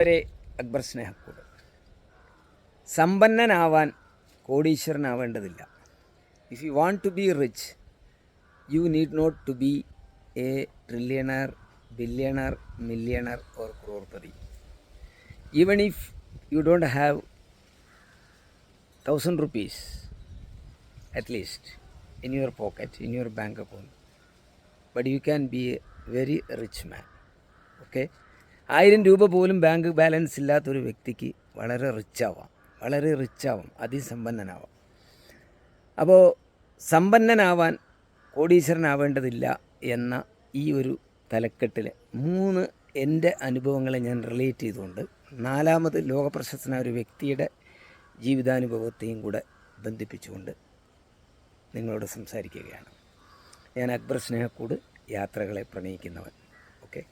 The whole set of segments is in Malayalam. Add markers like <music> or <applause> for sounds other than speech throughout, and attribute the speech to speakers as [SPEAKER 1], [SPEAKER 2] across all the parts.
[SPEAKER 1] വരെ അക്ബർ സ്നേഹക്കൂട്. സമ്പന്നനാവാൻ കോടീശ്വരനാവേണ്ടതില്ല. If you want to be rich you need not to be a trillionaire billionaire millionaire or crorepati even if you don't have thousand rupees at least in your pocket in your bank account but you can be a very rich man okay ആയിരം രൂപ പോലും ബാങ്ക് ബാലൻസ് ഇല്ലാത്തൊരു വ്യക്തിക്ക് വളരെ റിച്ചാവാം. വളരെ റിച്ചാവാം. അതിസമ്പന്നനാവാം. അപ്പോൾ സമ്പന്നനാവാൻ കോടീശ്വരനാവേണ്ടതില്ല എന്ന ഈ ഒരു തലക്കെട്ടിൽ മൂന്ന് എന്റെ അനുഭവങ്ങളെ ഞാൻ റിലേറ്റ് ചെയ്തുകൊണ്ട് നാലാമത് ലോകപ്രശസ്തനായ ഒരു വ്യക്തിയുടെ ജീവിതാനുഭവത്തെയും കൂടെ ബന്ധിപ്പിച്ചുകൊണ്ട് നിങ്ങളോട് സംസാരിക്കുകയാണ്. ഞാൻ അക്ബർ സ്നേഹക്കൂട് യാത്രകളെ പ്രണയിക്കുന്നവൻ. ഓക്കെ?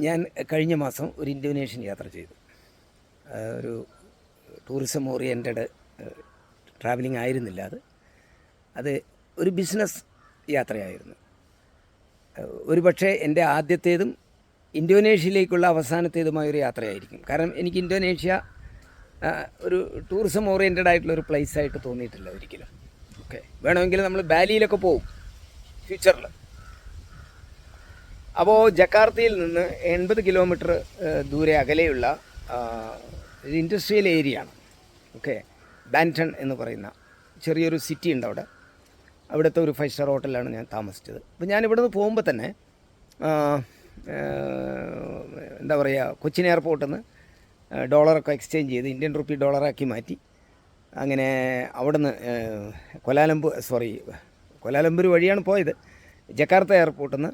[SPEAKER 1] ഞാൻ കഴിഞ്ഞ മാസം ഒരു ഇൻഡോനേഷ്യൻ യാത്ര ചെയ്തു. ഒരു ടൂറിസം ഓറിയന്റഡ് ട്രാവലിംഗ് ആയിരുന്നില്ല അത്. അത് ഒരു ബിസിനസ് യാത്രയായിരുന്നു. ഒരു പക്ഷേ എന്റെ ആദ്യത്തേതും ഇൻഡോനേഷ്യയിലേക്കുള്ള അവസാനത്തേതുമായ ഒരു യാത്രയായിരിക്കും. കാരണം എനിക്ക് ഇൻഡോനേഷ്യ ഒരു ടൂറിസം ഓറിയന്റഡ് ആയിട്ടുള്ള ഒരു പ്ലേസ് ആയിട്ട് തോന്നിയിട്ടില്ല ഒരിക്കലും. ഓക്കെ. വേണമെങ്കിൽ നമ്മൾ ബാലിയിലൊക്കെ പോകും ഫ്യൂച്ചറിൽ. അപ്പോൾ ജക്കാർത്തയിൽ നിന്ന് എൺപത് കിലോമീറ്റർ ദൂരെ അകലെയുള്ള ഇൻഡസ്ട്രിയൽ ഏരിയ ആണ്. ഓക്കെ? ബാന്റൺ എന്ന് പറയുന്ന ചെറിയൊരു സിറ്റി ഉണ്ട് അവിടെ. അവിടുത്തെ ഒരു ഫൈവ് സ്റ്റാർ ഹോട്ടലിലാണ് ഞാൻ താമസിച്ചത്. അപ്പോൾ ഞാൻ ഇവിടെ നിന്ന് പോകുമ്പോൾ തന്നെ എന്താ പറയുക കൊച്ചിൻ എയർപോർട്ടിൽ നിന്ന് ഡോളറൊക്കെ എക്സ്ചേഞ്ച് ചെയ്ത് ഇന്ത്യൻ റുപ്പി ഡോളറാക്കി മാറ്റി അങ്ങനെ അവിടുന്ന് കൊലാലംപൂർ സോറി കൊലാലംപൂർ വഴിയാണ് പോയത്. ജക്കാർത്ത എയർപോർട്ടിൽ നിന്ന്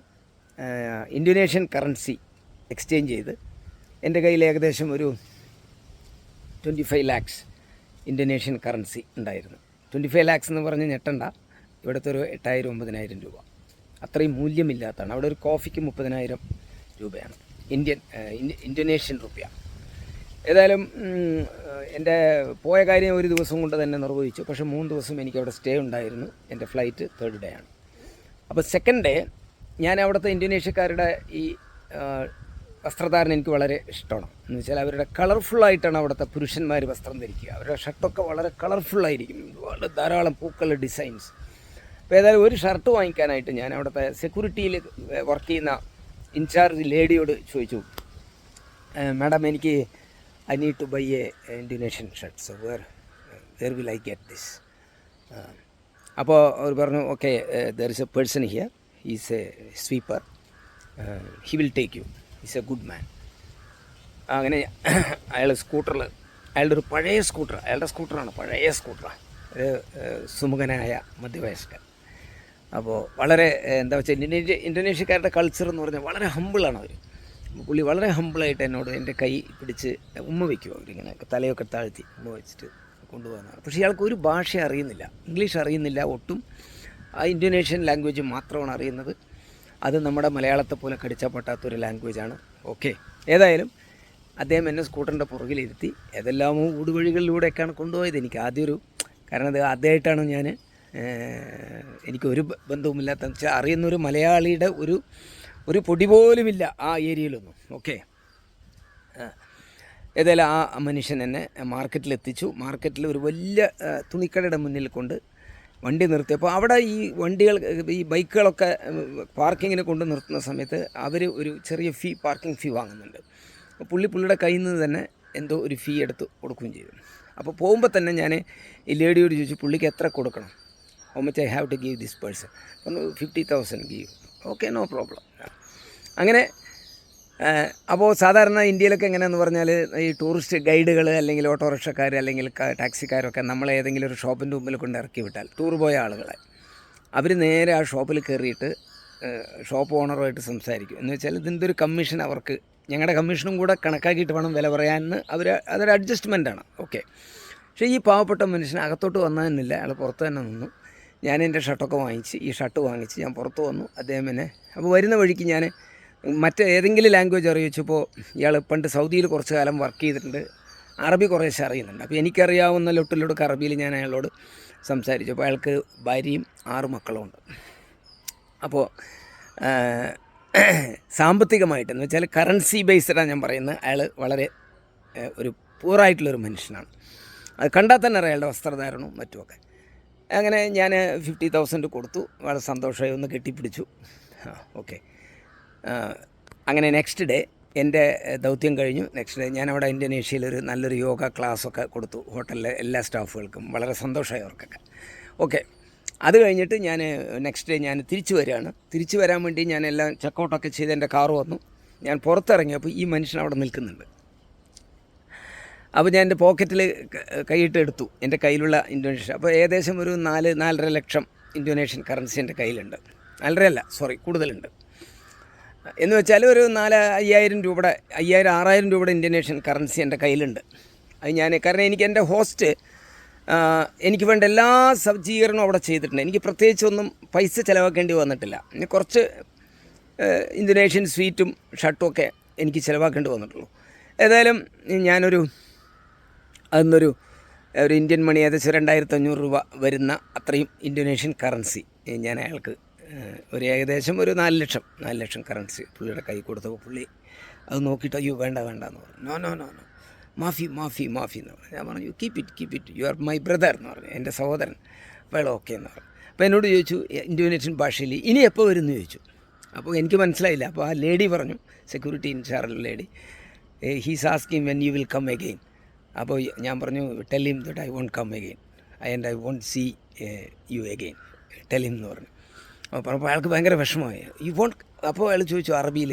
[SPEAKER 1] ഇന്തോനേഷ്യൻ കറൻസി എക്സ്ചേഞ്ച് ചെയ്ത് എന്റെ കയ്യിൽ ഏകദേശം ഒരു twenty five lakhs Indonesian currency ഉണ്ടായിരുന്നു. ട്വന്റി ഫൈവ് ലാക്സ് എന്ന് പറഞ്ഞ് ഞെട്ടണ്ട. ഇവിടുത്തെ ഒരു എട്ടായിരം ഒമ്പതിനായിരം രൂപ. അത്രയും മൂല്യമില്ലാത്തതാണ്. അവിടെ ഒരു കോഫിക്ക് മുപ്പതിനായിരം രൂപയാണ്. ഇന്ത്യൻ ഇൻഡോനേഷ്യൻ റുപ്യ ഏതായാലും എന്റെ പോയ കാര്യം ഒരു ദിവസം കൊണ്ട് തന്നെ നിർവഹിച്ചു. പക്ഷേ മൂന്ന് ദിവസം എനിക്ക് അവിടെ സ്റ്റേ ഉണ്ടായിരുന്നു. എന്റെ ഫ്ലൈറ്റ് തേർഡ് ഡേ ആണ്. അപ്പോൾ സെക്കൻഡ് ഡേ ഞാൻ അവിടുത്തെ ഇന്തോനേഷ്യക്കാരുടെ ഈ വസ്ത്രധാരണം എനിക്ക് വളരെ ഇഷ്ടമാണ്. എന്ന് വെച്ചാൽ അവരുടെ കളർഫുള്ളായിട്ടാണ് അവിടുത്തെ പുരുഷന്മാർ വസ്ത്രം ധരിക്കുക. അവരുടെ ഷർട്ടൊക്കെ വളരെ കളർഫുള്ളായിരിക്കും വളരെ ധാരാളം പൂക്കൾ ഡിസൈൻസ് അപ്പോൾ ഏതായാലും ഒരു ഷർട്ട് വാങ്ങിക്കാനായിട്ട് ഞാൻ അവിടുത്തെ സെക്യൂരിറ്റിയിൽ വർക്ക് ചെയ്യുന്ന ഇൻചാർജ് ലേഡിയോട് ചോദിച്ചു. മാഡം എനിക്ക് I need to buy a Indonesian shirt so where where will I get this അപ്പോൾ അവർ പറഞ്ഞു okay there is a person here is a sweeper he will take you is a good man അങ്ങനെ <coughs> അയാൾ സ്കൂട്ടറിൽ അയാളുടെ ഒരു പഴയ സ്കൂട്ടർ അയാളുടെ സ്കൂട്ടറാണ് പഴയ സ്കൂട്ടറാണ് ഒരു സുമുഖനായ മധ്യവയസ്കൻ. അപ്പോൾ വളരെ എന്താ വെച്ചാൽ ഇൻഡോനേഷ്യ ഇൻഡോനേഷ്യക്കാരുടെ കൾച്ചർ എന്ന് പറഞ്ഞാൽ വളരെ ഹമ്പിളാണ് അവർ പുള്ളി വളരെ ഹമ്പിളായിട്ട് എന്നോട് എന്റെ കൈ പിടിച്ച് ഉമ്മ വയ്ക്കും അവരിങ്ങനെ തലയൊക്കെ താഴ്ത്തി ഉമ്മ വെച്ചിട്ട് കൊണ്ടുപോകുന്നതാണ്. പക്ഷേ ഇയാൾക്ക് ഒരു ഭാഷ അറിയുന്നില്ല. ഇംഗ്ലീഷ് അറിയുന്നില്ല ഒട്ടും ഇൻഡോനേഷ്യൻ ലാംഗ്വേജ് മാത്രമാണ് അറിയുന്നത്. അത് നമ്മുടെ മലയാളത്തെ പോലെ കടിച്ചാൽ പറ്റാത്തൊരു ലാംഗ്വേജാണ് ഓക്കെ ഏതായാലും അദ്ദേഹം എന്നെ സ്കൂട്ടറിന്റെ പുറകിലിരുത്തി ഏതെല്ലാമോ ഊടുവഴികളിലൂടെയൊക്കെയാണ് കൊണ്ടുപോയത്. എനിക്ക് ആദ്യം ഒരു കാരണം അത് ആദ്യമായിട്ടാണ് ഞാൻ എനിക്ക് ഒരു ബ- ബന്ധവുമില്ലാത്ത വെച്ചാൽ അറിയുന്നൊരു മലയാളിയുടെ ഒരു ഒരു പൊടി പോലുമില്ല ആ ഏരിയയിലൊന്നും. ഓക്കെ ഏതായാലും ആ മനുഷ്യൻ എന്നെ മാർക്കറ്റിലെത്തിച്ചു. മാർക്കറ്റിൽ ഒരു വലിയ തുണിക്കടയുടെ മുന്നിൽ കൊണ്ട് വണ്ടി നിർത്തിയപ്പോൾ അവിടെ ഈ വണ്ടികൾ ഈ ബൈക്കുകളൊക്കെ പാർക്കിങ്ങിന് കൊണ്ട് നിർത്തുന്ന സമയത്ത് അവർ ഒരു ചെറിയ ഫീ പാർക്കിംഗ് ഫീ വാങ്ങുന്നുണ്ട്. അപ്പോൾ പുള്ളി പുള്ളിയുടെ കയ്യിൽ നിന്ന് തന്നെ എന്തോ ഒരു ഫീ എടുത്ത് കൊടുക്കുകയും ചെയ്തു. അപ്പോൾ പോകുമ്പോൾ തന്നെ ഞാൻ ഈ ലേഡിയോട് ചോദിച്ചു പുള്ളിക്ക് എത്ര കൊടുക്കണം? How much I have to give this person പറഞ്ഞു fifty thousand give okay no problem അങ്ങനെ അപ്പോൾ സാധാരണ ഇന്ത്യയിലൊക്കെ എങ്ങനെയാണെന്ന് പറഞ്ഞാൽ ഈ ടൂറിസ്റ്റ് ഗൈഡുകൾ അല്ലെങ്കിൽ ഓട്ടോറിക്ഷക്കാർ അല്ലെങ്കിൽ ടാക്സിക്കാരൊക്കെ നമ്മളെ ഏതെങ്കിലും ഒരു ഷോപ്പിന്റെ മുമ്പിൽ കൊണ്ട് ഇറക്കി വിട്ടാൽ ടൂർ പോയ ആളുകളെ അവർ നേരെ ആ ഷോപ്പിൽ കയറിയിട്ട് ഷോപ്പ് ഓണറുമായിട്ട് സംസാരിക്കും. എന്ന് വെച്ചാൽ ഇതിന്റെ ഒരു കമ്മീഷൻ അവർക്ക് ഞങ്ങളുടെ കമ്മീഷനും കൂടെ കണക്കാക്കിയിട്ട് വേണം വില പറയാമെന്ന് അവർ അതൊരു അഡ്ജസ്റ്റ്മെന്റാണ് ഓക്കെ പക്ഷേ ഈ പാവപ്പെട്ട മനുഷ്യൻ അകത്തോട്ട് വന്നതെന്നില്ല. അയാൾ പുറത്ത് തന്നെ നിന്നു. ഞാൻ എന്റെ ഷർട്ടൊക്കെ വാങ്ങിച്ച് ഈ ഷർട്ട് വാങ്ങിച്ച് ഞാൻ പുറത്ത് വന്നു. അദ്ദേഹം എന്നെ അപ്പോൾ വരുന്ന വഴിക്ക് ഞാൻ മറ്റ് ഏതെങ്കിലും ലാംഗ്വേജ് അറിയിച്ചപ്പോൾ ഇയാൾ പണ്ട് സൗദിയിൽ കുറച്ച് കാലം വർക്ക് ചെയ്തിട്ടുണ്ട്. അറബി കുറേശ്ശെ അറിയുന്നുണ്ട്. അപ്പോൾ എനിക്കറിയാവുന്ന ലൊട്ടിലൊടുക്ക് അറബിയിൽ ഞാൻ അയാളോട് സംസാരിച്ചു. അപ്പോൾ അയാൾക്ക് ഭാര്യയും ആറ് മക്കളും ഉണ്ട്. അപ്പോൾ സാമ്പത്തികമായിട്ട് എന്ന് വെച്ചാൽ കറൻസി ബേസ്ഡാണ് ഞാൻ പറയുന്നത്. അയാൾ വളരെ ഒരു പൂറായിട്ടുള്ളൊരു മനുഷ്യനാണ്. അത് കണ്ടാൽ തന്നെ അറിയാം അയാളുടെ വസ്ത്രധാരണവും മറ്റുമൊക്കെ. അങ്ങനെ ഞാൻ ഫിഫ്റ്റി തൗസൻഡ് കൊടുത്തു. വളരെ സന്തോഷമായി ഒന്ന് കെട്ടിപ്പിടിച്ചു. ഓക്കെ അങ്ങനെ നെക്സ്റ്റ് ഡേ എന്റെ ദൗത്യം കഴിഞ്ഞു. നെക്സ്റ്റ് ഡേ ഞാൻ അവിടെ ഇന്തോനേഷ്യയിൽ ഒരു നല്ലൊരു യോഗ ക്ലാസ്സൊക്കെ കൊടുത്തു. ഹോട്ടലിലെ എല്ലാ സ്റ്റാഫുകൾക്കും വളരെ സന്തോഷമായി അവർക്കൊക്കെ. ഓക്കെ അത് കഴിഞ്ഞിട്ട് ഞാൻ നെക്സ്റ്റ് ഡേ ഞാൻ തിരിച്ചു വരികയാണ്. തിരിച്ചു വരാൻ വേണ്ടി ഞാൻ എല്ലാം ചെക്കൗട്ടൊക്കെ ചെയ്ത് എന്റെ കാറ് വന്നു. ഞാൻ പുറത്തിറങ്ങിയപ്പോൾ ഈ മനുഷ്യൻ അവിടെ നിൽക്കുന്നുണ്ട്. അപ്പോൾ ഞാൻ എന്റെ പോക്കറ്റിൽ കൈയിട്ട് എടുത്തു. എന്റെ കയ്യിലുള്ള ഇന്തോനേഷ്യ അപ്പോൾ ഏകദേശം ഒരു നാല് നാലര ലക്ഷം ഇന്തോനേഷ്യൻ കറൻസി എന്റെ കയ്യിലുണ്ട്. നാലരയല്ല സോറി കൂടുതലുണ്ട്. എന്ന് വെച്ചാൽ ഒരു നാല് അയ്യായിരം രൂപയുടെ അയ്യായിരം ആറായിരം രൂപയുടെ ഇൻഡോനേഷ്യൻ കറൻസി എന്റെ കയ്യിലുണ്ട്. അത് ഞാൻ കാരണം എനിക്ക് എന്റെ ഹോസ്റ്റ് എനിക്ക് വേണ്ട എല്ലാ സജ്ജീകരണവും അവിടെ ചെയ്തിട്ടുണ്ട്. എനിക്ക് പ്രത്യേകിച്ചൊന്നും പൈസ ചിലവാക്കേണ്ടി വന്നിട്ടില്ല. ഇനി കുറച്ച് ഇന്തോനേഷ്യൻ സ്വീറ്റും ഷർട്ടും ഒക്കെ എനിക്ക് ചിലവാക്കേണ്ടി വന്നിട്ടുള്ളൂ. ഏതായാലും ഞാനൊരു അന്നൊരു ഒരു ഇന്ത്യൻ മണി ഏകദേശം രണ്ടായിരത്തി അഞ്ഞൂറ് രൂപ വരുന്ന അത്രയും ഇന്തോനേഷ്യൻ കറൻസി ഞാൻ അയാൾക്ക് ഒരു ഏകദേശം ഒരു നാല് ലക്ഷം നാല് ലക്ഷം കറൻസി പുള്ളിയുടെ കൈ കൊടുത്തപ്പോൾ പുള്ളി അത് നോക്കിയിട്ട് അയ്യോ വേണ്ട വേണ്ട എന്ന് പറഞ്ഞു. നോ നോ നോ നോ മാഫി മാഫി മാഫി എന്ന് പറഞ്ഞു. ഞാൻ പറഞ്ഞു keep it keep it you are my brother എന്ന് പറഞ്ഞു. എന്റെ സഹോദരൻ. അപ്പോൾ ഓക്കെ എന്ന് പറഞ്ഞു. അപ്പോൾ എന്നോട് ചോദിച്ചു ഇൻഡോനേഷ്യൻ ഭാഷയിൽ ഇനി എപ്പോൾ വരുമെന്ന് ചോദിച്ചു. അപ്പോൾ എനിക്ക് മനസ്സിലായില്ല. അപ്പോൾ ആ ലേഡി പറഞ്ഞു security in charge lady he's asking when you will come again അപ്പോൾ ഞാൻ പറഞ്ഞു tell him that I won't come again and I won't see you again tell him എന്ന് പറഞ്ഞു. അപ്പോൾ അയാൾക്ക് ഭയങ്കര വിഷമമായി. ഈ ഫോൺ അപ്പോൾ അയാൾ ചോദിച്ചു അറബിയിൽ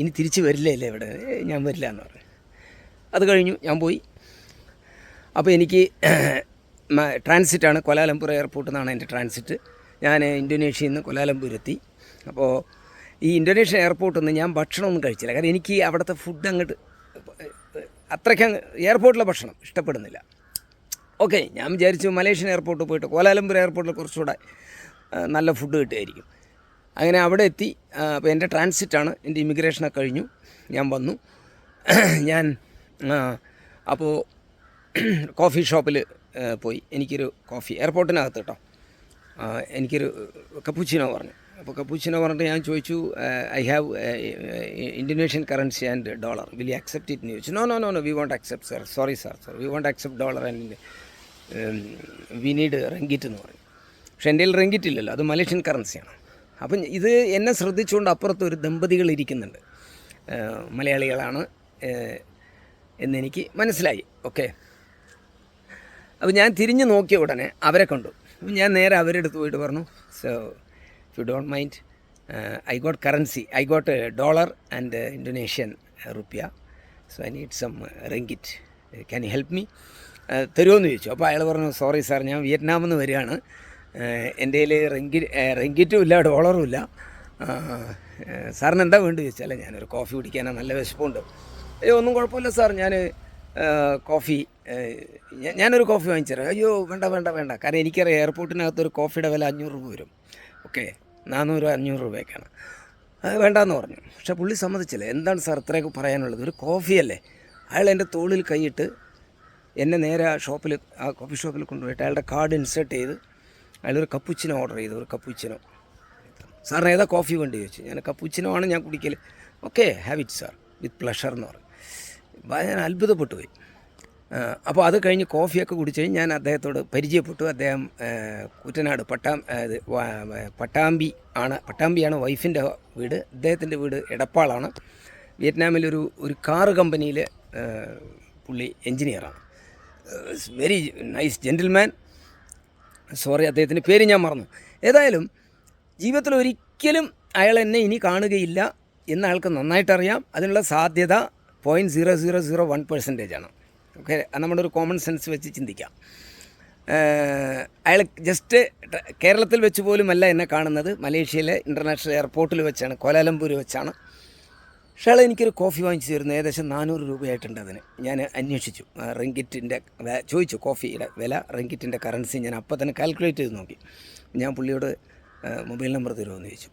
[SPEAKER 1] ഇനി തിരിച്ചു വരില്ലേ അല്ലേ ഇവിടെ? ഞാൻ വരില്ല എന്ന് പറഞ്ഞു. അത് കഴിഞ്ഞു ഞാൻ പോയി. അപ്പോൾ എനിക്ക് ട്രാൻസിറ്റാണ് കൊലാലംപൂർ എയർപോർട്ടിൽ നിന്നാണ് എന്റെ ട്രാൻസിറ്റ് ഞാൻ ഇന്തോനേഷ്യയിൽ നിന്ന് കൊലാലംപൂർ എത്തി. അപ്പോൾ ഈ ഇന്തോനേഷ്യൻ എയർപോർട്ടിൽ നിന്ന് ഞാൻ ഭക്ഷണമൊന്നും കഴിച്ചില്ല. കാരണം എനിക്ക് അവിടുത്തെ ഫുഡ് അങ്ങോട്ട് അത്രയ്ക്ക് എയർപോർട്ടിലെ ഭക്ഷണം ഇഷ്ടപ്പെടുന്നില്ല. ഓക്കെ ഞാൻ വിചാരിച്ചു മലേഷ്യൻ എയർപോർട്ടിൽ പോയിട്ട് കോലാലംപൂർ എയർപോർട്ടിൽ കുറച്ചുകൂടെ നല്ല ഫുഡ് കിട്ടുമായിരിക്കും. അങ്ങനെ അവിടെ എത്തി. അപ്പോൾ എന്റെ ട്രാൻസിറ്റാണ് എന്റെ ഇമിഗ്രേഷനൊക്കെ കഴിഞ്ഞു. ഞാൻ വന്നു. <clears throat> ഞാൻ അപ്പോൾ കോഫി ഷോപ്പിൽ പോയി. എനിക്കൊരു കോഫി എയർപോർട്ടിനകത്ത് കേട്ടോ എനിക്കൊരു കപ്പൂച്ചിനോ പറഞ്ഞു. അപ്പോൾ കപ്പൂച്ചിനോ പറഞ്ഞിട്ട് ഞാൻ ചോദിച്ചു I have Indonesian currency and dollar will you accept it ചോദിച്ചു. No no no no we won't accept sir sorry sir sir we won't accept dollar and we need ringgit എന്ന് പറഞ്ഞു. പക്ഷേ എന്റെ കയ്യിൽ റെങ്കിറ്റില്ലല്ലോ അത് മലേഷ്യൻ കറൻസിയാണ് അപ്പം ഇത് എന്നെ ശ്രദ്ധിച്ചുകൊണ്ട് അപ്പുറത്ത് ഒരു ദമ്പതികൾ ഇരിക്കുന്നുണ്ട്. മലയാളികളാണ് എന്നെനിക്ക് മനസ്സിലായി. ഓക്കെ. അപ്പോൾ ഞാൻ തിരിഞ്ഞു നോക്കിയ ഉടനെ അവരെ കണ്ടു. ഞാൻ നേരെ അവരുടെ അടുത്ത് പോയിട്ട് പറഞ്ഞു so you don't mind I got currency I got dollar and Indonesian rupiah so I need some ringgit can help me തരുമോ എന്ന് ചോദിച്ചു. അപ്പോൾ അയാൾ പറഞ്ഞു സോറി സാർ ഞാൻ വിയറ്റ്നാമിൽ നിന്ന് വരികയാണ്. എന്റെ കയ്യിൽ റെങ്കി റെങ്കിറ്റും ഇല്ല ഡോളറും ഇല്ല. സാറിന് എന്താ വേണ്ടി ചോദിച്ചാൽ ഞാനൊരു കോഫി കുടിക്കാനാണ് നല്ല വിശപ്പുണ്ട്. അയ്യോ ഒന്നും കുഴപ്പമില്ല സാർ. ഞാൻ കോഫി ഞാനൊരു കോഫി വാങ്ങിച്ചു അയ്യോ വേണ്ട വേണ്ട വേണ്ട. കാരണം എനിക്കറിയാം എയർപോർട്ടിനകത്ത് ഒരു കോഫിയുടെ വില അഞ്ഞൂറ് രൂപ വരും. ഓക്കെ നാനൂറ് അഞ്ഞൂറ് രൂപയൊക്കെയാണ്. അത് വേണ്ടാന്ന് പറഞ്ഞു. പക്ഷേ പുള്ളി സമ്മതിച്ചില്ല. എന്താണ് സാർ ഇത്രയൊക്കെ പറയാനുള്ളത്? ഒരു കോഫിയല്ലേ അയാൾ എന്റെ തോളിൽ കൈയിട്ട് എന്നെ നേരെ ആ ഷോപ്പിൽ ആ കോഫി ഷോപ്പിൽ കൊണ്ടുപോയിട്ട് അയാളുടെ കാർഡ് ഇൻസേർട്ട് ചെയ്ത് അയാളൊരു കപ്പുച്ചിനോ ഓർഡർ ചെയ്തു ഒരു കപ്പുച്ചിനോ സാറിന് ഏതാ കോഫി വേണ്ടി ചോദിച്ചു. ഞാൻ കപ്പുച്ചിനോ ആണ് ഞാൻ കുടിക്കൽ okay have it sir with pleasure എന്ന് പറഞ്ഞു. ഞാൻ അത്ഭുതപ്പെട്ടു പോയി. അപ്പോൾ അത് കഴിഞ്ഞ് കോഫിയൊക്കെ കുടിച്ച് കഴിഞ്ഞ് ഞാൻ അദ്ദേഹത്തോട് പരിചയപ്പെട്ടു. അദ്ദേഹം കുറ്റനാട് പട്ടാം പട്ടാമ്പി ആണ്. പട്ടാമ്പിയാണ് വൈഫിന്റെ വീട്. അദ്ദേഹത്തിന്റെ വീട് എടപ്പാളാണ്. വിയറ്റ്നാമിലൊരു ഒരു കാറ് കമ്പനിയിൽ പുള്ളി എൻജിനീയറാണ് വെരി നൈസ് ജെന്റിൽമാൻ സോറി അദ്ദേഹത്തിന്റെ പേര് ഞാൻ മറന്നു. ഏതായാലും ജീവിതത്തിൽ ഒരിക്കലും അയാൾ എന്നെ ഇനി കാണുകയില്ല എന്ന് അയാൾക്ക് നന്നായിട്ടറിയാം അതിനുള്ള സാധ്യത point zero zero zero one percentage ആണ്. ഓക്കെ നമ്മുടെ ഒരു കോമൺ സെൻസ് വെച്ച് ചിന്തിക്കാം. അയാൾ ജസ്റ്റ് കേരളത്തിൽ വെച്ച് പോലുമല്ല എന്നെ കാണുന്നത്. മലേഷ്യയിലെ ഇന്റർനാഷണൽ എയർപോർട്ടിൽ വെച്ചാണ് കോലാലംപൂർ വെച്ചാണ്. അയാൾ എനിക്കൊരു കോഫി വാങ്ങിച്ചു തരുന്നു ഏകദേശം നാനൂറ് രൂപയായിട്ടുണ്ട് അതിന്. ഞാൻ അന്വേഷിച്ചു. റിങ്കിറ്റിന്റെ ചോദിച്ചു കോഫിയുടെ വില റിങ്കിറ്റിന്റെ കറൻസി ഞാൻ അപ്പോൾ തന്നെ കാൽക്കുലേറ്റ് ചെയ്ത് നോക്കി. ഞാൻ പുള്ളിയോട് മൊബൈൽ നമ്പർ തരുമോ എന്ന് ചോദിച്ചു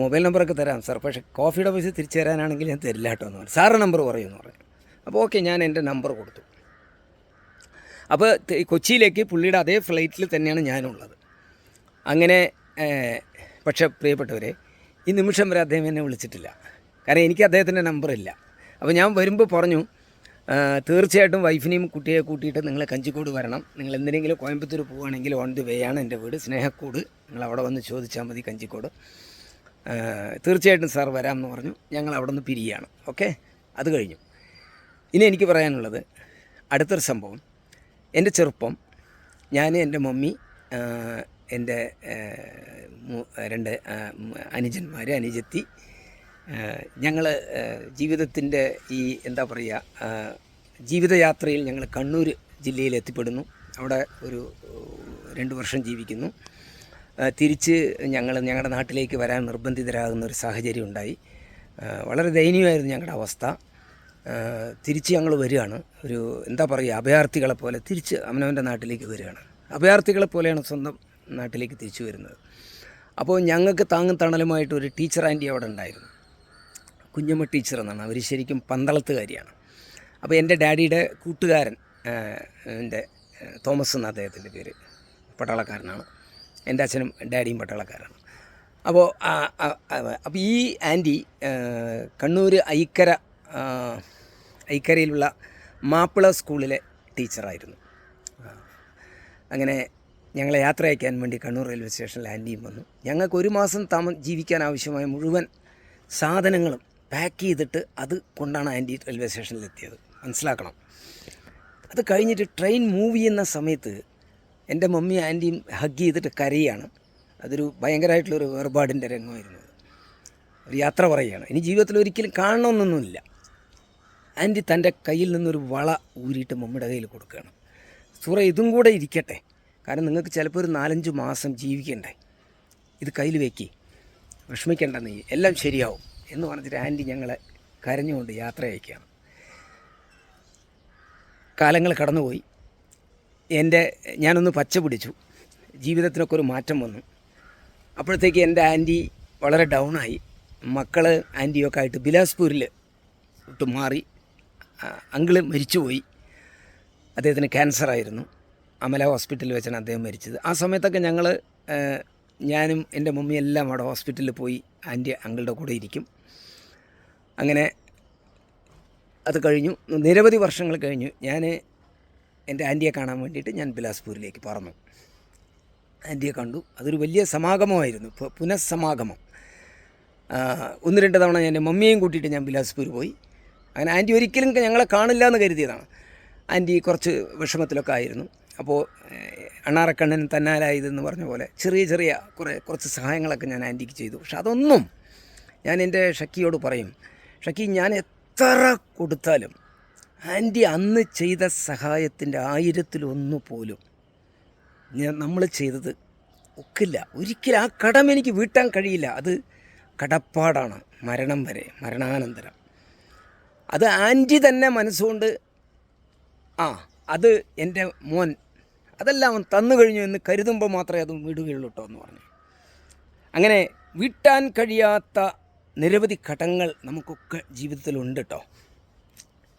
[SPEAKER 1] മൊബൈൽ നമ്പറൊക്കെ തരാം സാർ. പക്ഷേ കോഫിയുടെ പൈസ തിരിച്ചു തരാനാണെങ്കിൽ ഞാൻ തരില്ല കേട്ടോ എന്ന് പറഞ്ഞു. സാറിന്റെ നമ്പർ പറയുമെന്ന് പറഞ്ഞു. അപ്പോൾ ഓക്കെ ഞാൻ എന്റെ നമ്പർ കൊടുത്തു. അപ്പോൾ കൊച്ചിയിലേക്ക് പുള്ളിയുടെ അതേ ഫ്ലൈറ്റിൽ തന്നെയാണ് ഞാനുള്ളത്. അങ്ങനെ പക്ഷേ പ്രിയപ്പെട്ടവരെ ഈ നിമിഷം വരെ അദ്ദേഹം എന്നെ വിളിച്ചിട്ടില്ല. കാരണം എനിക്ക് അദ്ദേഹത്തിന്റെ നമ്പറില്ല അപ്പോൾ ഞാൻ വരുമ്പോൾ പറഞ്ഞു തീർച്ചയായിട്ടും വൈഫിനെയും കുട്ടിയെ കൂട്ടിയിട്ട് നിങ്ങൾ കഞ്ചിക്കോട് വരണം. നിങ്ങൾ എന്തിനെങ്കിലും കോയമ്പത്തൂർ പോവുകയാണെങ്കിൽ ഓൺ ദി വേ ആണ് എന്റെ വീട്. സ്നേഹക്കൂട്. നിങ്ങൾ അവിടെ വന്ന് ചോദിച്ചാൽ മതി കഞ്ചിക്കോട്. തീർച്ചയായിട്ടും സാർ വരാമെന്ന് പറഞ്ഞു. ഞങ്ങൾ അവിടെ നിന്ന് പിരിയാണ്. ഓക്കെ അത് കഴിഞ്ഞു. ഇനി എനിക്ക് പറയാനുള്ളത് അടുത്തൊരു സംഭവം. എന്റെ ചെറുപ്പം ഞാൻ എന്റെ മമ്മി എന്റെ രണ്ട് അനുജന്മാർ അനുജത്തി ഞങ്ങൾ ജീവിതത്തിന്റെ ഈ എന്താ പറയുക ജീവിതയാത്രയിൽ ഞങ്ങൾ കണ്ണൂർ ജില്ലയിൽ എത്തിപ്പെടുന്നു. അവിടെ ഒരു രണ്ട് വർഷം ജീവിക്കുന്നു. തിരിച്ച് ഞങ്ങൾ ഞങ്ങളുടെ നാട്ടിലേക്ക് വരാൻ നിർബന്ധിതരാകുന്ന ഒരു സാഹചര്യം ഉണ്ടായി. വളരെ ദയനീയമായിരുന്നു ഞങ്ങളുടെ അവസ്ഥ. തിരിച്ച് ഞങ്ങൾ വരികയാണ്. ഒരു എന്താ പറയുക അഭയാർത്ഥികളെ പോലെ തിരിച്ച് അവനവന്റെ നാട്ടിലേക്ക് വരികയാണ്. അഭയാർത്ഥികളെ പോലെയാണ് സ്വന്തം നാട്ടിലേക്ക് തിരിച്ചു വരുന്നത്. അപ്പോൾ ഞങ്ങൾക്ക് താങ്ങും തണലുമായിട്ട് ഒരു ടീച്ചർ ആന്റി അവിടെ ഉണ്ടായിരുന്നു. കുഞ്ഞമ്മ ടീച്ചർ എന്നാണ്. അവർ ശരിക്കും പന്തളത്തുകാരിയാണ്. അപ്പോൾ എന്റെ ഡാഡിയുടെ കൂട്ടുകാരൻ എന്റെ തോമസ് എന്ന അദ്ദേഹത്തിന്റെ പേര് പട്ടാളക്കാരനാണ്. എന്റെ അച്ഛനും ഡാഡിയും പട്ടാളക്കാരാണ്. അപ്പോൾ അപ്പോൾ ഈ ആന്റി കണ്ണൂർ ഐക്കര ഐക്കരയിലുള്ള മാപ്പിള സ്കൂളിലെ ടീച്ചറായിരുന്നു. അങ്ങനെ ഞങ്ങളെ യാത്ര അയക്കാൻ വേണ്ടി കണ്ണൂർ റെയിൽവേ സ്റ്റേഷനിൽ ആന്റിയും വന്നു. ഞങ്ങൾക്ക് ഒരു മാസം താമ ജീവിക്കാൻ ആവശ്യമായ മുഴുവൻ സാധനങ്ങളും പാക്ക് ചെയ്തിട്ട് അത് കൊണ്ടാണ് ആന്റി റെയിൽവേ സ്റ്റേഷനിൽ എത്തിയത് മനസ്സിലാക്കണം. അത് കഴിഞ്ഞിട്ട് ട്രെയിൻ മൂവ് ചെയ്യുന്ന സമയത്ത് എന്റെ മമ്മി ആന്റിയും ഹഗ് ചെയ്തിട്ട് കരയാണ്. അതൊരു ഭയങ്കരമായിട്ടുള്ളൊരു വേർപാടിന്റെ രംഗമായിരുന്നു. ഒരു യാത്ര പറയുകയാണ്. ഇനി ജീവിതത്തിൽ ഒരിക്കലും കാണണമെന്നൊന്നുമില്ല. ആന്റി തന്റെ കയ്യിൽ നിന്നൊരു വള ഊരിയിട്ട് മമ്മിയുടെ കയ്യിൽ കൊടുക്കുകയാണ്. സുറ ഇതും കൂടെ ഇരിക്കട്ടെ. കാരണം നിങ്ങൾക്ക് ചിലപ്പോൾ ഒരു നാലഞ്ച് മാസം ജീവിക്കണ്ടേ. ഇത് കയ്യിൽ വെക്കി. വിഷമിക്കേണ്ട നീ. എല്ലാം ശരിയാവും. എന്ന് പറഞ്ഞിട്ട് ആന്റി ഞങ്ങളെ കരഞ്ഞുകൊണ്ട് യാത്ര അയക്കുകയാണ്. കാലങ്ങൾ കടന്നുപോയി. എന്റെ ഞാനൊന്ന് പച്ച പിടിച്ചു. ജീവിതത്തിനൊക്കെ ഒരു മാറ്റം വന്നു. അപ്പോഴത്തേക്ക് എന്റെ ആന്റി വളരെ ഡൗണായി മക്കൾ ആന്റിയൊക്കെ ആയിട്ട് ബിലാസ്പൂരിൽ ഇട്ട് മാറി. അങ്കിൾ മരിച്ചുപോയി. അദ്ദേഹത്തിന് ക്യാൻസറായിരുന്നു അമല ഹോസ്പിറ്റലിൽ വെച്ചാണ് അദ്ദേഹം മരിച്ചത്. ആ സമയത്തൊക്കെ ഞങ്ങൾ ഞാനും എന്റെ മമ്മിയെല്ലാം അവിടെ ഹോസ്പിറ്റലിൽ പോയി. ആന്റി അങ്കിളുടെ കൂടെ ഇരിക്കും. അങ്ങനെ അത് കഴിഞ്ഞു. നിരവധി വർഷങ്ങൾ കഴിഞ്ഞു. ഞാൻ എന്റെ ആന്റിയെ കാണാൻ വേണ്ടിയിട്ട് ഞാൻ ബിലാസ്പൂരിലേക്ക് പറന്നു. ആന്റിയെ കണ്ടു. അതൊരു വലിയ സമാഗമമായിരുന്നു. പുനഃസമാഗമം. ഒന്ന് രണ്ട് തവണ എന്റെ മമ്മിയെയും കൂട്ടിയിട്ട് ഞാൻ ബിലാസ്പൂർ പോയി. അങ്ങനെ ആന്റി ഒരിക്കലും ഞങ്ങളെ കാണില്ല എന്ന് കരുതിയതാണ്. ആന്റി കുറച്ച് വിഷമത്തിലൊക്കെ ആയിരുന്നു. അപ്പോൾ അണ്ണാറക്കണ്ണൻ തന്നാലായതെന്ന് പറഞ്ഞ പോലെ ചെറിയ ചെറിയ കുറേ കുറച്ച് സഹായങ്ങളൊക്കെ ഞാൻ ആന്റിക്ക് ചെയ്തു. പക്ഷെ അതൊന്നും ഞാൻ എന്റെ ഷക്കിയോട് പറയും. ഷക്കി ഞാൻ എത്ര കൊടുത്താലും ആന്റി അന്ന് ചെയ്ത സഹായത്തിന്റെ ആയിരത്തിലൊന്നു പോലും ഞാൻ നമ്മൾ ചെയ്തത് ഒക്കില്ല. ഒരിക്കലും ആ കടം എനിക്ക് വീട്ടാൻ കഴിയില്ല. അത് കടപ്പാടാണ്. മരണം വരെ മരണാനന്തരം. അത് ആന്റി തന്നെ മനസ്സുകൊണ്ട് ആ അത് എന്റെ മോൻ അതെല്ലാം അവൻ തന്നു കഴിഞ്ഞു എന്ന് കരുതുമ്പോൾ മാത്രമേ അത് വിടുകയുള്ളൂ കേട്ടോ എന്ന് പറഞ്ഞു. അങ്ങനെ വിട്ടാൻ കഴിയാത്ത നിരവധി ഘട്ടങ്ങൾ നമുക്കൊക്കെ ജീവിതത്തിലുണ്ട് കേട്ടോ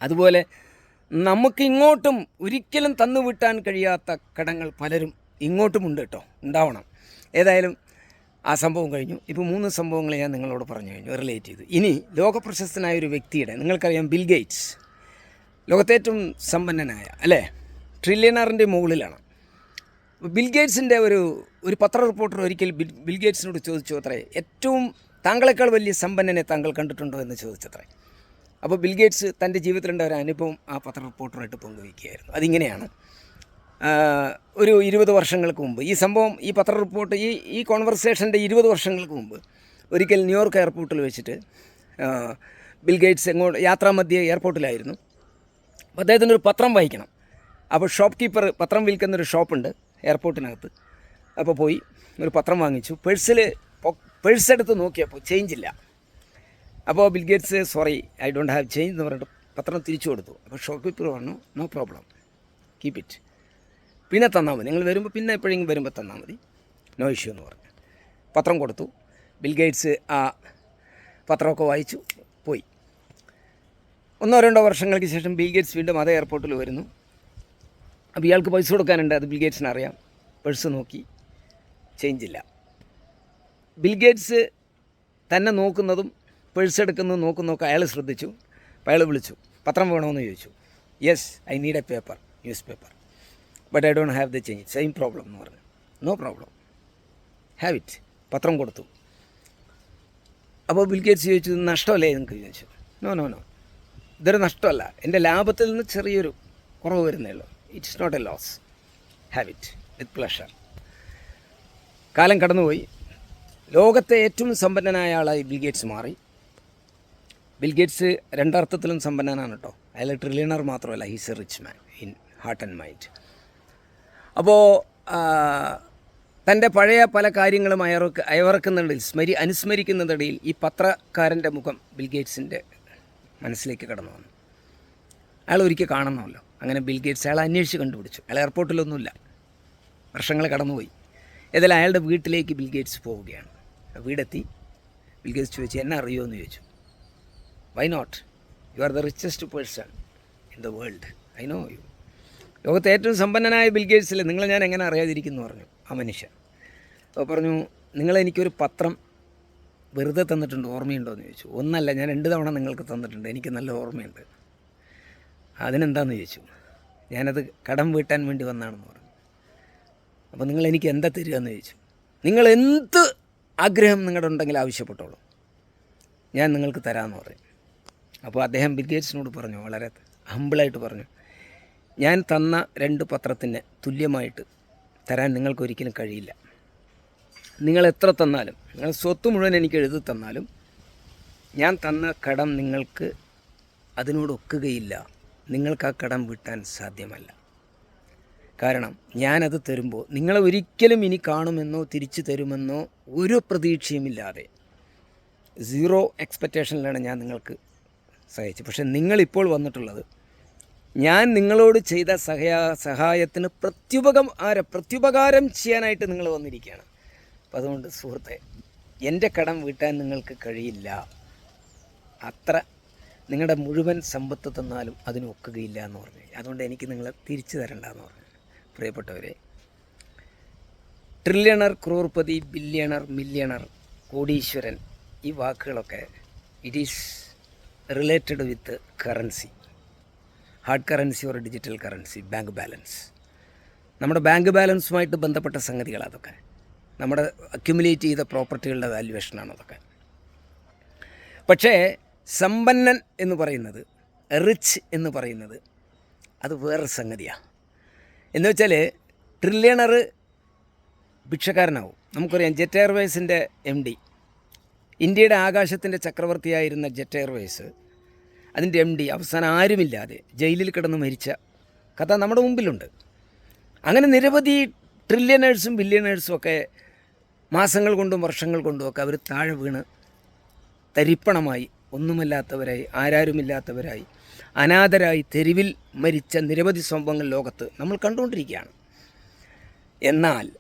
[SPEAKER 1] അതുപോലെ നമുക്ക് ഇങ്ങോട്ടും ഒരിക്കലും തന്നുവിട്ടാൻ കഴിയാത്ത ഘടങ്ങൾ പലരും ഇങ്ങോട്ടുമുണ്ട് കേട്ടോ ഉണ്ടാവണം. ഏതായാലും ആ സംഭവം കഴിഞ്ഞു. ഇപ്പോൾ മൂന്ന് സംഭവങ്ങൾ ഞാൻ നിങ്ങളോട് പറഞ്ഞു കഴിഞ്ഞു റിലേറ്റ് ചെയ്തു. ഇനി ലോകപ്രശസ്തനായ ഒരു വ്യക്തിയുടെ നിങ്ങൾക്കറിയാം ബിൽ ഗേറ്റ്സ്. ലോകത്തേറ്റവും സമ്പന്നനായ അല്ലേ? ട്രില്യണറിന്റെ മുകളിലാണ്. ബിൽ ഗേറ്റ്സിന്റെ ഒരു ഒരു പത്ര റിപ്പോർട്ടർ ഒരിക്കൽ ബിൽ ബിൽ ഗേറ്റ്സിനോട് ചോദിച്ചു അത്രേ ഏറ്റവും താങ്കളെക്കാൾ വലിയ സമ്പന്നനെ താങ്കൾ കണ്ടിട്ടുണ്ടോ എന്ന് ചോദിച്ചത്രേ. അപ്പോൾ ബിൽഗേറ്റ്സ് തന്റെ ജീവിതത്തിലുണ്ട ഒരു അനുഭവം ആ പത്ര റിപ്പോർട്ടറായിട്ട് പങ്കുവയ്ക്കുകയായിരുന്നു. അതിങ്ങനെയാണ്. ഒരു ഇരുപത് വർഷങ്ങൾക്ക് മുമ്പ് ഈ സംഭവം ഈ പത്ര റിപ്പോർട്ട് ഈ ഈ കോൺവെർസേഷന്റെ ഇരുപത് വർഷങ്ങൾക്ക് മുമ്പ് ഒരിക്കൽ ന്യൂയോർക്ക് എയർപോർട്ടിൽ വെച്ചിട്ട് ബിൽഗേറ്റ്സ് ബിൽ ഗേറ്റ്സ് എങ്ങോട്ട് യാത്രാമധ്യ എയർപോർട്ടിലായിരുന്നു. അപ്പോൾ അദ്ദേഹത്തിന് ഒരു പത്രം വായിക്കണം. അപ്പോൾ ഷോപ്പ് കീപ്പർ പത്രം വിൽക്കുന്നൊരു ഷോപ്പുണ്ട് എയർപോർട്ടിനകത്ത്. അപ്പോൾ പോയി ഒരു പത്രം വാങ്ങിച്ചു. പേഴ്സിൽ പേഴ്സ് എടുത്ത് നോക്കിയപ്പോൾ ചേഞ്ച് ഇല്ല. അപ്പോൾ Bill Gates sorry I don't have change എന്ന് പറഞ്ഞിട്ട് പത്രം തിരിച്ചു കൊടുത്തു. അപ്പോൾ ഷോപ്പ് കീപ്പർ പറഞ്ഞു നോ പ്രോബ്ലം കീപ്പ് ഇറ്റ് പിന്നെ തന്നാൽ മതി. നിങ്ങൾ വരുമ്പോൾ പിന്നെ എപ്പോഴെങ്കിലും വരുമ്പോൾ തന്നാൽ മതി. നോ ഇഷ്യൂ എന്ന് പറഞ്ഞു. പത്രം കൊടുത്തു. ബിൽഗേറ്റ്സ് ആ പത്രമൊക്കെ വായിച്ചു. പോയി. ഒന്നോ രണ്ടോ വർഷങ്ങൾക്ക് ശേഷം ബിൽ ഗേറ്റ്സ് വീണ്ടും അതേ എയർപോർട്ടിൽ വരുന്നു. അപ്പോൾ ഇയാൾക്ക് പൈസ കൊടുക്കാനുണ്ട്. അത് ബിൽ ഗേറ്റ്സിന് അറിയാം പേഴ്സ് നോക്കി. ചേഞ്ച് ഇല്ല ബിൽ ഗേറ്റ്സ് തന്നെ നോക്കുന്നതും പേഴ്സ് എടുക്കുന്നതും നോക്കുന്നതൊക്കെ അയാൾ ശ്രദ്ധിച്ചു. അപ്പോൾ അയാൾ വിളിച്ചു പത്രം വേണമെന്ന് ചോദിച്ചു. Yes I need a paper newspaper but I don't have the change same problem എന്ന് പറഞ്ഞു. നോ പ്രോബ്ലം ഹാവ് ഇറ്റ് പത്രം കൊടുത്തു. അപ്പോൾ ബിൽഗേറ്റ്സ് ചോദിച്ചു നഷ്ടമല്ലേ? നിങ്ങൾക്ക് ചോദിച്ചു. നോ നോ നോ ഇതൊരു നഷ്ടമല്ല. എന്റെ ലാഭത്തിൽ നിന്ന് ചെറിയൊരു കുറവ് വരുന്നേ ഉള്ളൂ. It's not a loss have it with pleasure കാലം കടന്നുപോയി. ലോകത്തെ ഏറ്റവും സമ്പന്നനായ ആളായി ബിൽ ഗേറ്റ്സ് മാറി. ബിൽ ഗേറ്റ്സ് രണ്ടർത്ഥത്തിലും സമ്പന്നനാണ് കേട്ടോ. അയാൾ ട്രില്യണർ മാത്രമല്ല he's a rich man in heart and mind അപ്പോൾ തന്റെ പഴയ പല കാര്യങ്ങളും അയർക്ക് അയവറക്കുന്നുണ്ടിൽ സ്മരി അനുസ്മരിക്കുന്നതിടയിൽ ഈ പത്രക്കാരന്റെ മുഖം ബിൽഗേറ്റ്സിന്റെ മനസ്സിലേക്ക് കടന്നു വന്നു. അയാൾ ഒരിക്കൽ കാണണമല്ലോ അങ്ങനെ ബിൽഗേറ്റ്സ് അയാൾ അന്വേഷിച്ച് കണ്ടുപിടിച്ചു. അയാൾ എയർപോർട്ടിലൊന്നുമില്ല വർഷങ്ങൾ കടന്നുപോയി. ഏതായാലും അയാളുടെ വീട്ടിലേക്ക് ബിൽഗേറ്റ്സ് പോവുകയാണ്. വീടെത്തി. ബിൽഗേറ്റ്സ് ചോദിച്ചു എന്നെ അറിയുമോ? എന്ന് ചോദിച്ചു. Why not you are the richest person in the world I know you ലോകത്തെ ഏറ്റവും സമ്പന്നനായ ബിൽഗേറ്റ്സിൽ നിങ്ങളെ ഞാൻ എങ്ങനെ അറിയാതിരിക്കുന്നു പറഞ്ഞു. ആ മനുഷ്യൻ. അപ്പോൾ പറഞ്ഞു നിങ്ങളെനിക്കൊരു പത്രം വെറുതെ തന്നിട്ടുണ്ട് ഓർമ്മയുണ്ടോ? എന്ന് ചോദിച്ചു. ഒന്നല്ല ഞാൻ രണ്ട് തവണ നിങ്ങൾക്ക് തന്നിട്ടുണ്ട് എനിക്ക് നല്ല ഓർമ്മയുണ്ട്. അതിനെന്താണെന്ന് ചോദിച്ചു. ഞാനത് കടം വീട്ടാൻ വേണ്ടി വന്നാണെന്ന് പറഞ്ഞു. അപ്പോൾ നിങ്ങൾ എനിക്ക് എന്താ തരിക? എന്ന് ചോദിച്ചു. നിങ്ങൾ എന്ത് ആഗ്രഹം നിങ്ങളുടെ ഉണ്ടെങ്കിൽ ആവശ്യപ്പെട്ടോളൂ. ഞാൻ നിങ്ങൾക്ക് തരാമെന്ന് പറയും. അപ്പോൾ അദ്ദേഹം ബിൽഗേറ്റ്സിനോട് പറഞ്ഞു വളരെ ഹമ്പിളായിട്ട് പറഞ്ഞു ഞാൻ തന്ന രണ്ട് പത്രത്തിന് തുല്യമായിട്ട് തരാൻ നിങ്ങൾക്കൊരിക്കലും കഴിയില്ല. നിങ്ങൾ എത്ര തന്നാലും നിങ്ങൾ സ്വത്ത് മുഴുവൻ എനിക്ക് എഴുതി തന്നാലും ഞാൻ തന്ന കടം നിങ്ങൾക്ക് അതിനോട് ഒക്കുകയില്ല. നിങ്ങൾക്ക് ആ കടം വിട്ടാൻ സാധ്യമല്ല. കാരണം ഞാനത് തരുമ്പോൾ നിങ്ങളെ ഒരിക്കലും ഇനി കാണുമെന്നോ തിരിച്ചു തരുമെന്നോ ഒരു പ്രതീക്ഷയുമില്ലാതെ. സീറോ എക്സ്പെക്റ്റേഷനിലാണ് ഞാൻ നിങ്ങൾക്ക് സഹായിച്ചത്. പക്ഷേ നിങ്ങളിപ്പോൾ വന്നിട്ടുള്ളത് ഞാൻ നിങ്ങളോട് ചെയ്ത സഹായ സഹായത്തിന് പ്രത്യുപകാര പ്രത്യുപകാരം ചെയ്യാനായിട്ട് നിങ്ങൾ വന്നിരിക്കുകയാണ്. അപ്പം അതുകൊണ്ട് സുഹൃത്തെ എന്റെ കടം വീട്ടാൻ നിങ്ങൾക്ക് കഴിയില്ല. അത്ര നിങ്ങളുടെ മുഴുവൻ സമ്പത്ത് തന്നാലും അതിനൊക്കുകയില്ല എന്ന് പറഞ്ഞു. അതുകൊണ്ട് എനിക്ക് നിങ്ങളെ തിരിച്ചു തരണ്ട എന്ന് പറഞ്ഞു. പ്രിയപ്പെട്ടവരെ ട്രില്യണർ ക്രൂർപതി ബില്യണർ മില്യണർ കോടീശ്വരൻ ഈ വാക്കുകളൊക്കെ it is related with currency hard currency or digital currency bank balance നമ്മുടെ ബാങ്ക് ബാലൻസുമായിട്ട് ബന്ധപ്പെട്ട സംഗതികൾ അതൊക്കെ. നമ്മുടെ അക്യുമുലേറ്റ് ചെയ്ത പ്രോപ്പർട്ടികളുടെ വാല്യുവേഷനാണ് അതൊക്കെ. പക്ഷേ സമ്പന്നൻ എന്ന് പറയുന്നത് റിച്ച് എന്ന് പറയുന്നത് അത് വേറൊരു സംഗതിയാണ് എന്ന് വെച്ചാൽ ട്രില്യണർ ഭിക്ഷക്കാരനാവും. നമുക്കറിയാം ജെറ്റ് എയർവേസിന്റെ എം ഡി ഇന്ത്യയുടെ ആകാശത്തിന്റെ ചക്രവർത്തിയായിരുന്ന ജെറ്റ് എയർവേസ് അതിന്റെ എം ഡി അവസാനം ആരുമില്ലാതെ ജയിലിൽ കിടന്ന് മരിച്ച കഥ നമ്മുടെ മുമ്പിലുണ്ട്. അങ്ങനെ നിരവധി ട്രില്യനേഴ്സും ബില്യനേഴ്സും ഒക്കെ മാസങ്ങൾ കൊണ്ടും വർഷങ്ങൾ കൊണ്ടും ഒക്കെ അവർ താഴെ വീണ് തരിപ്പണമായി ഒന്നുമല്ലാത്തവരായി ആരാരുമില്ലാത്തവരായി അനാഥരായി തെരുവിൽ മരിച്ച നിരവധി സംഭവങ്ങൾ ലോകത്ത് നമ്മൾ കണ്ടുകൊണ്ടിരിക്കുകയാണ്. എന്നാൽ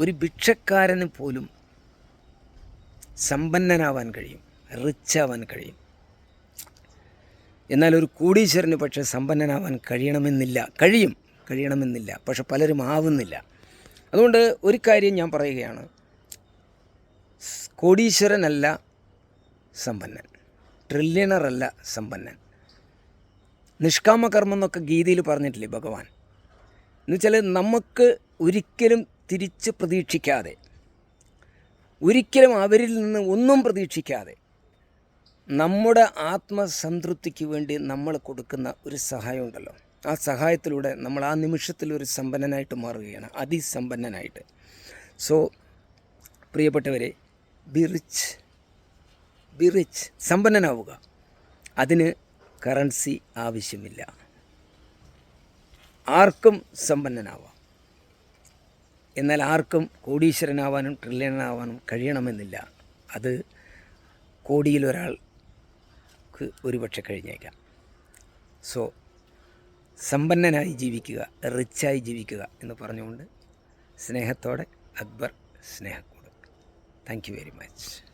[SPEAKER 1] ഒരു ഭിക്ഷക്കാരന് പോലും സമ്പന്നനാവാൻ കഴിയും റിച്ചാവാൻ കഴിയും. എന്നാൽ ഒരു കോടീശ്വരന് പക്ഷേ സമ്പന്നനാവാൻ കഴിയണമെന്നില്ല. കഴിയും കഴിയണമെന്നില്ല. പക്ഷെ പലരും ആവുന്നില്ല. അതുകൊണ്ട് ഒരു കാര്യം ഞാൻ പറയുകയാണ്. കോടീശ്വരനല്ല സമ്പന്നൻ. ട്രില്യണറല്ല സമ്പന്നൻ. നിഷ്കാമകർമ്മം എന്നൊക്കെ ഗീതയിൽ പറഞ്ഞിട്ടില്ലേ ഭഗവാൻ? എന്നുവെച്ചാൽ നമുക്ക് ഒരിക്കലും തിരിച്ച് പ്രതീക്ഷിക്കാതെ ഒരിക്കലും അവരിൽ നിന്ന് ഒന്നും പ്രതീക്ഷിക്കാതെ നമ്മുടെ ആത്മസംതൃപ്തിക്ക് വേണ്ടി നമ്മൾ കൊടുക്കുന്ന ഒരു സഹായമുണ്ടല്ലോ. ആ സഹായത്തിലൂടെ നമ്മൾ ആ നിമിഷത്തിൽ ഒരു സമ്പന്നനായിട്ട് മാറുകയാണ് അതിസമ്പന്നനായിട്ട്. സോ പ്രിയപ്പെട്ടവരെ ബി റിച്ച് ബി റിച്ച് സമ്പന്നനാവുക. അതിന് കറൻസി ആവശ്യമില്ല. ആർക്കും സമ്പന്നനാവാം. എന്നാൽ ആർക്കും കോടീശ്വരനാവാനും ട്രില്യണനാവാനും കഴിയണമെന്നില്ല. അത് കോടിയിൽ ഒരാൾക്ക് ഒരുപക്ഷെ കഴിഞ്ഞേക്കാം. സോ സമ്പന്നനായി ജീവിക്കുക റിച്ചായി ജീവിക്കുക എന്ന് പറഞ്ഞുകൊണ്ട് സ്നേഹത്തോടെ Akbar Snehakkoodu. Thank you very much.